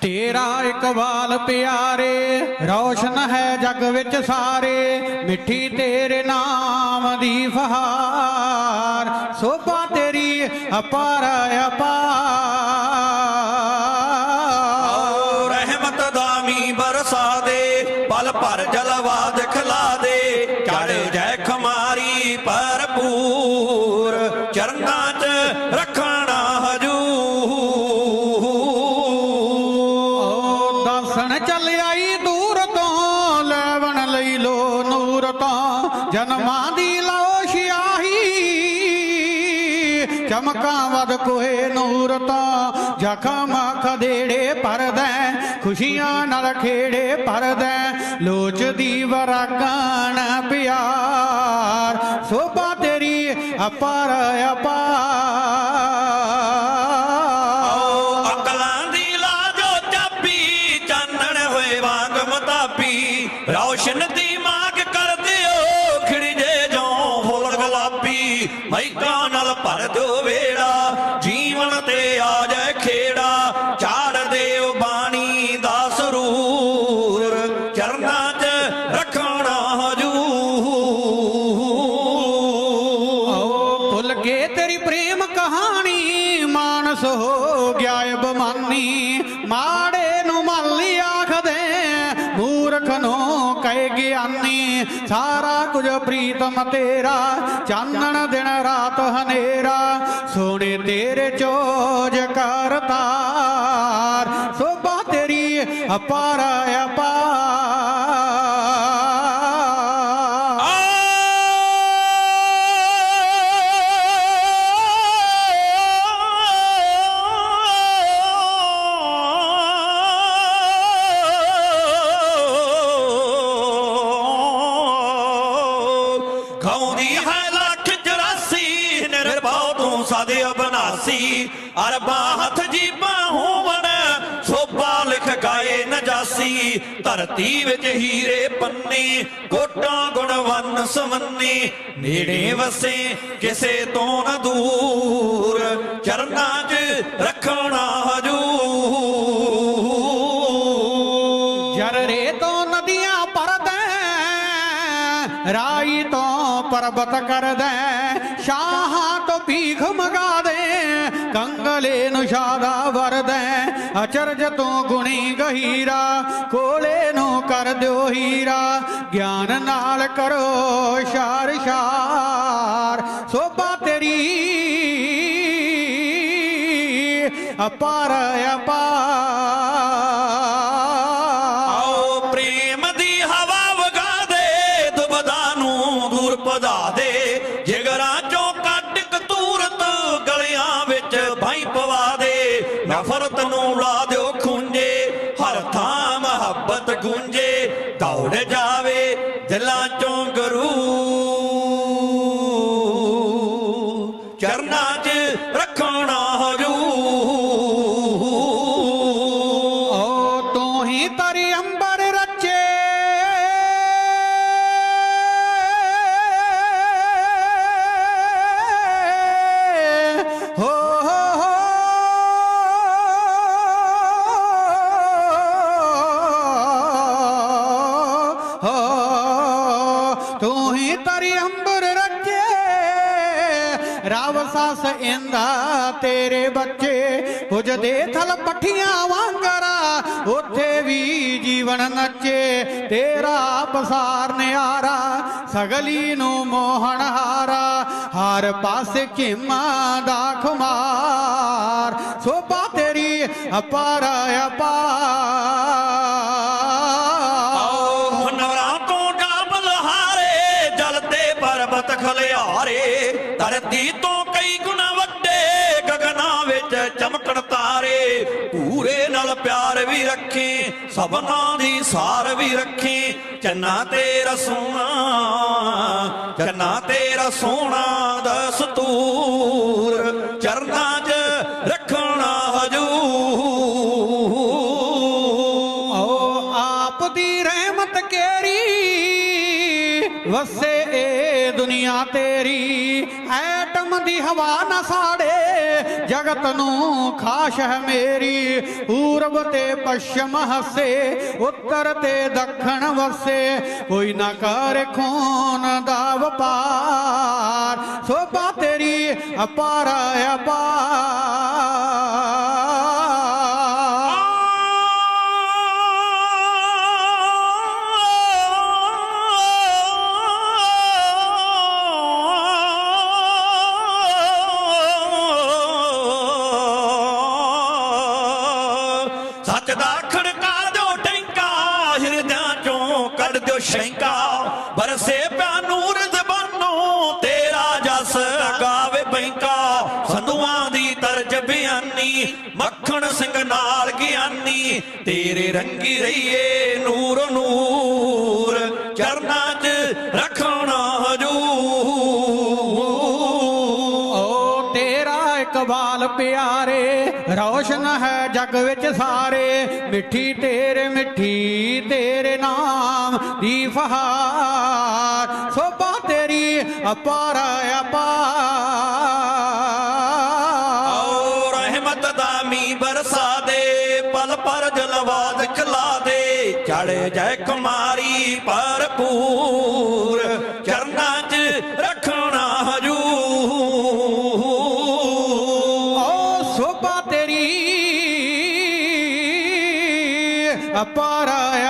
ਤੇਰਾ ਇਕਬਾਲ ਪਿਆਰੇ, ਰੌਸ਼ਨ ਹੈ ਜਗ ਵਿੱਚ ਸਾਰੇ, ਮਿੱਠੀ ਤੇਰੇ ਨਾਮ ਦੀ ਫਹਾਰ। ਸੋਭਾ ਤੇਰੀ ਅਪਾਰ ਅਪਾਰ। ਰਹਿਮਤ ਦਾ ਮੀਂਹ ਬਰਸਾ ਦੇ ਪਲ ਭਰ ਜਲਵਾ ਜਨਮਾਂ ਦੀ ਲਓ ਸਿਆਹੀ। ਚਮਕਾਂ ਵਦ ਕੋਏ ਨੂਰ ਤੋਂ ਜ਼ਖਮ ਖਦੇੜੇ ਪਰਦੈ ਖੁਸ਼ੀਆਂ ਨਾਲ ਖੇੜੇ ਪਰਦੈ ਲੋਚਦੀ ਵਰਾਗਣ ਪਿਆਰ। ਸੋਭਾ ਤੇਰੀ ਅਪਾਰ ਅਪਾਰ। ਅਕਲਾਂ ਦੀ ਲਾਜੋ ਚਾਬੀ, ਚਾਨਣ ਹੋਏ ਵਾਂਗ ਰੌਸ਼ਨ ਦੀ ਮਾਗ ਕਹਾਣੀ ਮਾਨਸ ਹੋ ਗਿਆ ਏ ਬਮਾਨੀ। ਮਾੜੇ ਨੂੰ ਮੱਲੀ ਆਖਦੇ, ਮੂਰਖ ਨੂੰ ਕਹੇ ਗਿਆਨੀ। ਸਾਰਾ ਕੁਝ ਪ੍ਰੀਤਮ ਤੇਰਾ, ਚਾਨਣ ਦਿਨ ਰਾਤ ਹਨੇਰਾ। ਸੋਹਣੇ ਤੇਰੇ ਚੋਜ ਕਰਤਾਰ, ਸੋਭਾ ਤੇਰੀ ਅਪਾਰਾ ਗਾਉਂਦੀ ਹੈ ਲੱਖ 84 ਨਿਰਭਉ ਤੂੰ ਸਾਦੇ ਅਬਨਾਸੀ। ਅਰਬਾਂ ਹੱਥ ਜੀਬਾਂ ਹੋਵਣ, ਸੋਭਾ ਲਿਖ ਗਾਏ ਨਜਾਸੀ। ਧਰਤੀ ਵਿੱਚ ਹੀਰੇ ਪੰਨੇ, ਕੋਟਾਂ ਗੁਣਵੰਨ ਸਵੰਨੇ। ਨੇੜੇ ਵਸੇ, ਕਿਸੇ ਤੋਂ ਨਾ ਦੂਰ। ਚਰਨਾਂ 'ਚ ਰੱਖਣ ਤੋਂ ਪਰਬਤ ਕਰਦੈ ਸ਼ਾਹਾਂ ਤੋਂ ਭੀਖ ਮਗਾ ਦੇ, ਕੰਗਲੇ ਨੂੰ ਸ਼ਾਦਾ ਵਰਦੈ ਅਚਰਜ ਤੋਂ ਗੁਣੀ ਗਹੀਰਾ, ਕੋਲੇ ਨੂੰ ਕਰ ਦਿਓ ਹੀਰਾ, ਗਿਆਨ ਨਾਲ ਕਰੋ ਸ਼ਾਰ ਸ਼ਾਰ, ਸੋਭਾ ਤੇਰੀ, ਅਪਾਰ ਅਪਾਰ ਗੂੰਜੇ ਦੌੜ ਜਾਵੇ ਦਿਲਾਂ ਚੋਂ ਸਾਸ ਇੰਦਾ ਤੇਰੇ ਬੱਚੇ ਪੁੱਜਦੇ ਥਲ ਪੱਠੀਆਂ ਵਾਂਗਰਾ, ਉੱਥੇ ਵੀ ਜੀਵਨ ਨੱਚੇ, ਤੇਰਾ ਪਸਾਰ ਨਿਆਰਾ, ਸਗਲੀ ਨੂੰ ਮੋਹਣ ਹਾਰਾ, ਹਰ ਪਾਸੇ ਖਿਮਾ ਦਾ ਖੁਮਾਰ, ਸੋਭਾ ਤੇਰੀ ਅਪਾਰ ਅਪਾਰ। ਤੋਂ ਡਾਬਲ ਹਾਰੇ ਤੇ ਪਰਬਤ ਖਲਿਆਰੇ, ਧਰਤੀ ਚਮਕਣ ਤਾਰੇ ਪੂਰੇ ਨਾਲ ਪਿਆਰ ਵੀ ਰੱਖੀ, ਸਭਨਾਂ ਦੀ ਸਾਰ ਵੀ ਰੱਖੀ। ਚੰਨਾ ਤੇਰਾ ਸੋਹਣਾ ਚੰਨਾ ਤੇਰਾ ਸੋਹਣਾ ਦਸਤੂਰ ਚਰਨਾਂ 'ਚ ਰੱਖਣਾ ਹਜੂਰ। ਓ ਆਪ ਦੀ ਰਹਿਮਤ ਕੇਰੀ ਵਸੇ ਏ ਦੁਨੀਆ ਤੇਰੀ, ਐਟਮ ਦੀ ਹਵਾ ਨਾ ਸਾੜੇ, ਜਗਤ ਨੂੰ ਖਾਸ਼ ਹੈ ਮੇਰੀ। ਪੂਰਬ ਤੇ ਪੱਛਮ ਹੱਸੇ, ਉੱਤਰ ਤੇ ਦੱਖਣ ਵਸੇ। ਕੋਈ ਨਾ ਕਰ ਖੂਨ ਦਾ ਵਪਾਰ, ਸੋਭਾ ਤੇਰੀ ਅਪਾਰ ਅਪਾਰ। ਸੱਚ ਖੜਕਾ ਦਿਓ ਟੈਂਕਾ, ਹਿਰਦਿਆਂ ਚੋਂ ਕੱਢ ਦਿਓ ਸ਼ੈਂਕਾ। ਬਰਸੇ ਪਿਆ ਨੂਰ ਜ਼ਬਾਨੋਂ, ਤੇਰਾ ਜਸ ਗਾਵੇ ਬੈਂਕਾ। ਸੰਧੂਆਂ ਦੀ ਤਰਜ ਬਿਆਨੀ, ਮੱਖਣ ਸਿੰਘ ਨਾਲ ਗਿਆਨੀ। ਤੇਰੇ ਰੰਗੀ ਰਹੀਏ ਨੂਰ ਨੂਰ, ਚਰਨਾਂ 'ਚ ਰੱਖਣਾ ਪਿਆਰੇ, ਰੌਸ਼ਨ ਹੈ ਜਗ ਵਿੱਚ ਸਾਰੇ। ਮਿੱਠੀ ਤੇਰੇ ਮਿੱਠੀ ਤੇਰੇ ਨਾਮ ਦੀ ਫਹਾਰ। ਸੋਭਾ ਤੇਰੀ ਅਪਾਰ ਅਪਾਰ। ਆਓ ਰਹਿਮਤ ਦਾ ਮੀ ਬਰਸਾ ਦੇ, ਪਲ ਪਰ ਜਲਵਾ ਦਿਖਲਾ ਦੇ। ਚੜੇ ਜੈ ਕੁਮਾਰੀ ਭਰਪੂਰ, ਚਰਨਾਂ ਸੋਭਾ ਤੇਰੀ ਅਪਾਰ ਅਪਾਰ